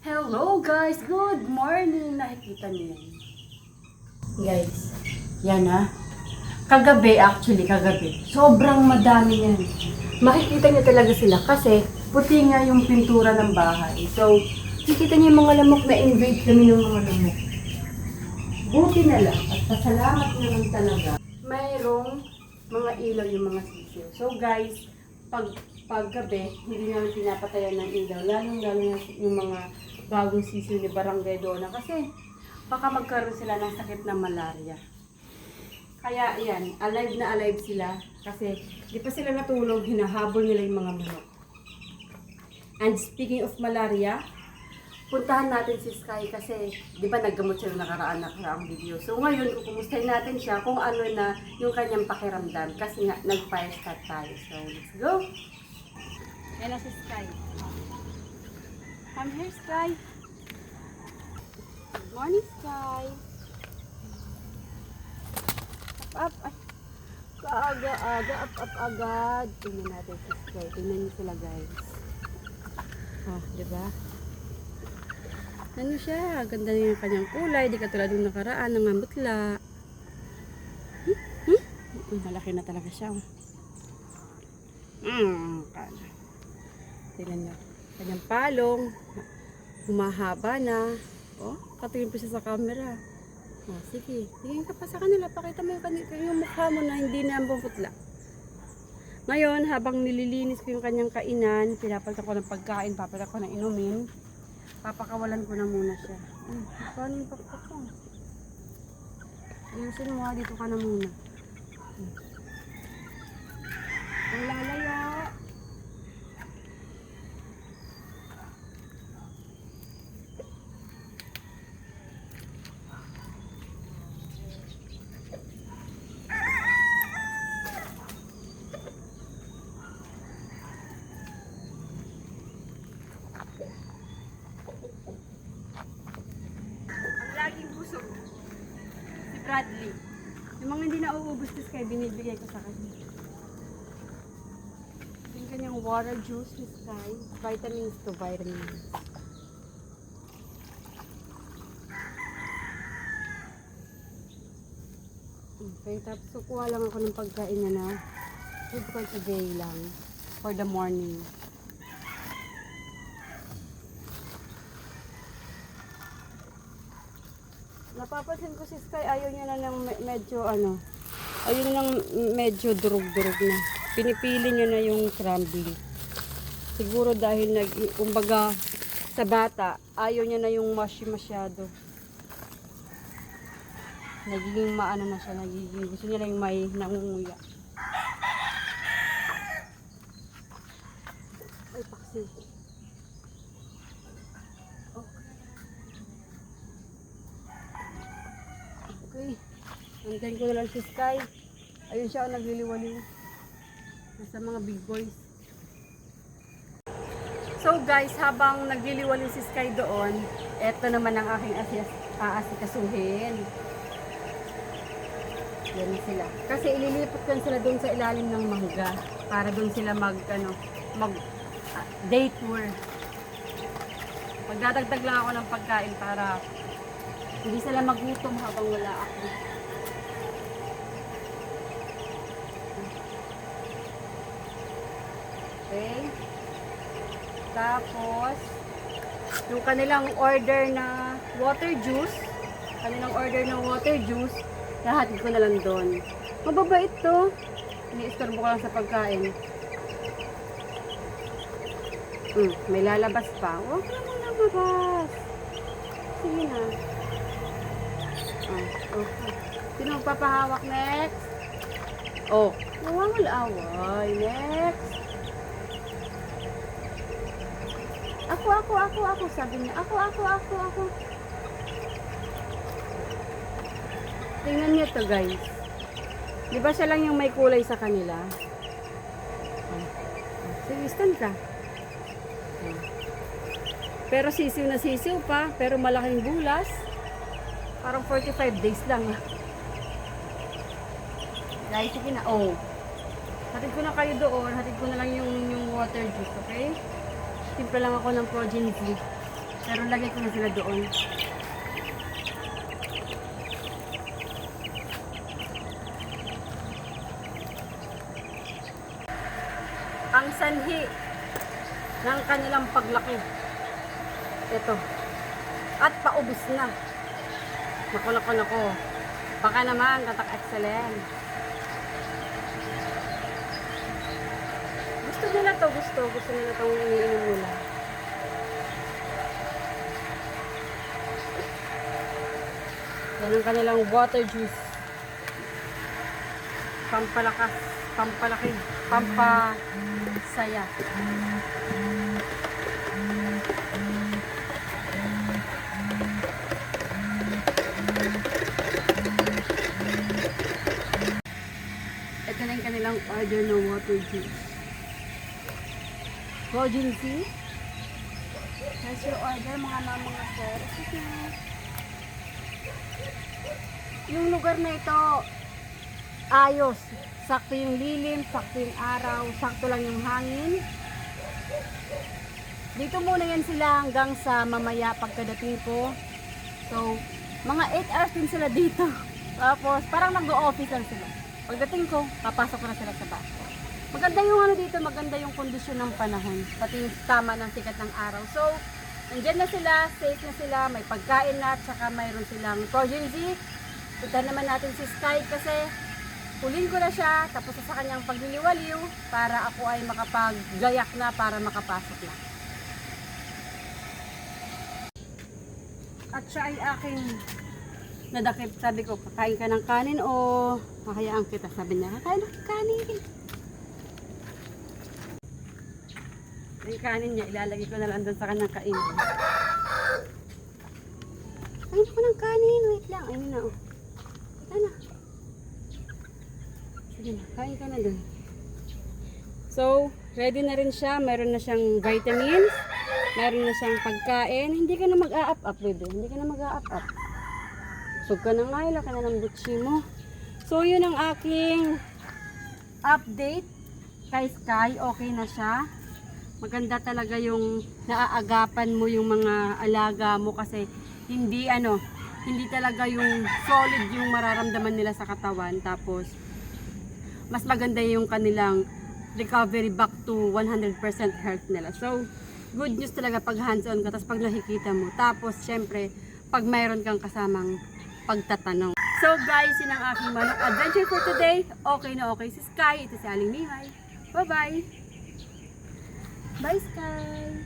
Hello guys! Good morning! Nakikita niyo yan. Guys, yan ha. Kagabi, actually kagabi, sobrang madami yan. Makikita niyo talaga sila kasi puti nga yung pintura ng bahay. So, makikita niyo yung mga lamok na invade kami ng mga lamok. Buti na lang at pasalamat naman talaga. Mayroong mga ilaw yung mga sisiyo. So guys, pag paggabi, hindi namin pinapatayan ng ilaw. Lalong-lalo na yung mga bagong sisiyo ni Barangay Dona kasi baka magkaroon sila ng sakit na malaria. Kaya yan, alive na alive sila kasi di pa sila natulog, hinahabol nila yung mga manok. And speaking of malaria, puntahan natin si Sky kasi di ba naggamot siya nakaraan nakaraang video. So ngayon, kukumustahin natin siya kung ano na yung kanyang pakiramdam kasi nga nag-fire start tayo. So let's go! Na si Sky. Come here, Sky. Good morning, Sky. Up, up. Ay. Kaaga, aga, up, up, agad. Tingnan natin si Sky. Tingnan niyo sila, guys. Oh, di ba? Ano siya? Ganda niya yung kanyang kulay. Di katulad ng nakaraan, nangambutla. Hmm? Hmm? Malaki na talaga siya. oh. Mm, kana. Tingnan niyo. Kanyang palong. Humahaba na. Oh, katingin pa siya sa camera. Oh, sige. Tingin ka pa sa kanila. Pakita mo yung, kani- yung mukha mo na hindi na putla. Ngayon, habang nililinis ko yung kanyang kainan, pinapalitan ko ng pagkain, papalitan ko ng inumin, papakawalan ko na muna siya. Hmm, paano yung pakpak ko? Ayusin mo ha, dito ka na muna. Hmm. Ang lalaya. Ang laging busog. Si Bradley. Yung mga hindi nauubos kasi kaya binibigay ko sa kanya. Yung kanyang water juice ni Sky. Vitamins to vitamins. Okay, tapos kukuha lang ako ng pagkain niya na food for today lang. For the morning. Napapansin ko si Sky, ayaw niya na ng me- medyo ano, ayaw niya ng medyo durug-durug na. Pinipili niya na yung crumbly. Siguro dahil nag, kumbaga, sa bata, ayaw niya na yung mushy masyado. Nagiging maano na siya, nagiging, gusto niya lang yung may nangunguya. Ay, paksi. Okay. Nandiyan ko na lang si Sky. Ayun siya ang nagliliwaliw. Nasa mga big boys. So guys, habang nagliliwaliw si Sky doon, eto naman ang aking aasikasuhin. Yan sila. Kasi ililipat ko sila doon sa ilalim ng mangga para doon sila mag ano, mag ah, day tour. Magdadagdag lang ako ng pagkain para hindi sila magutom habang wala ako. Okay. Tapos, yung kanilang order na water juice, kanilang order na water juice, lahat ko na lang doon. Mababait to. Ini-istorbo ko lang sa pagkain. Hmm, may lalabas pa. Huwag na mo lumabas. Sige na. Oh, okay. Sino magpapahawak next? Oh, nawawal-away. Next. Ako, ako, ako, ako, sabi niya. Ako, ako, ako, ako. Tingnan niyo to guys. Di ba siya lang yung may kulay sa kanila? Sige, stand ka. Pero sisiw na sisiw pa, pero malaking bulas. Parang 45 days lang. Guys, sige na. Oh. Hatid ko na kayo doon. Hatid ko na lang yung, yung water juice, okay? Simple lang ako ng Progenzy. Pero lagay ko na sila doon. Ang sanhi ng kanilang paglaki. Ito. At paubos na. Naku, naku, naku. Baka naman, tatak excellent. Nila to, gusto. Gusto nila itong iniinom nila. Yan ang kanilang water juice. Pampalakas, pampalaki, pampasaya. Ito na yung kanilang order ng water juice. Rogency. Here's your order, mga mama mga sir. Yung lugar na ito, ayos. Sakto yung lilim, sakto yung araw, sakto lang yung hangin. Dito muna yan sila hanggang sa mamaya pagkadating ko. So, mga 8 hours din sila dito. Tapos, parang nag-office lang sila. Pagdating ko, papasok ko na sila sa bahay. Maganda yung ano dito, maganda yung kondisyon ng panahon. Pati yung tama ng sikat ng araw. So, nandyan na sila, safe na sila, may pagkain na, at saka mayroon silang progeny. Punta naman natin si Sky kasi huling ko na siya, tapos sa kanyang pagliliwaliw para ako ay makapaggayak na para makapasok na. At siya ay aking nadakip. Sabi ko, kakain ka ng kanin o kakayaan kita. Sabi niya, kakain ng kanin. Yung kanin niya, ilalagay ko na lang doon sa kanyang kainin. Kain ako ng kanin. Wait lang. Ayun na. Oh. Ito na. Sige na. Kain ka na doon. So, ready na rin siya. Meron na siyang vitamins. Meron na siyang pagkain. Hindi ka na mag-a-up-up, baby. Hindi ka na mag-a-up-up. Sug ka na nga. Ila ka na ng butsi mo. So, yun ang aking update kay Sky. Okay na siya maganda talaga yung naaagapan mo yung mga alaga mo kasi hindi ano, hindi talaga yung solid yung mararamdaman nila sa katawan tapos mas maganda yung kanilang recovery back to 100% health nila. So, good news talaga pag hands-on ka tapos pag nakikita mo. Tapos, syempre, pag mayroon kang kasamang pagtatanong. So guys, yun ang aking manok adventure for today. Okay na okay si Sky. Ito si Aling Mihay. Bye-bye! Bye, Sky!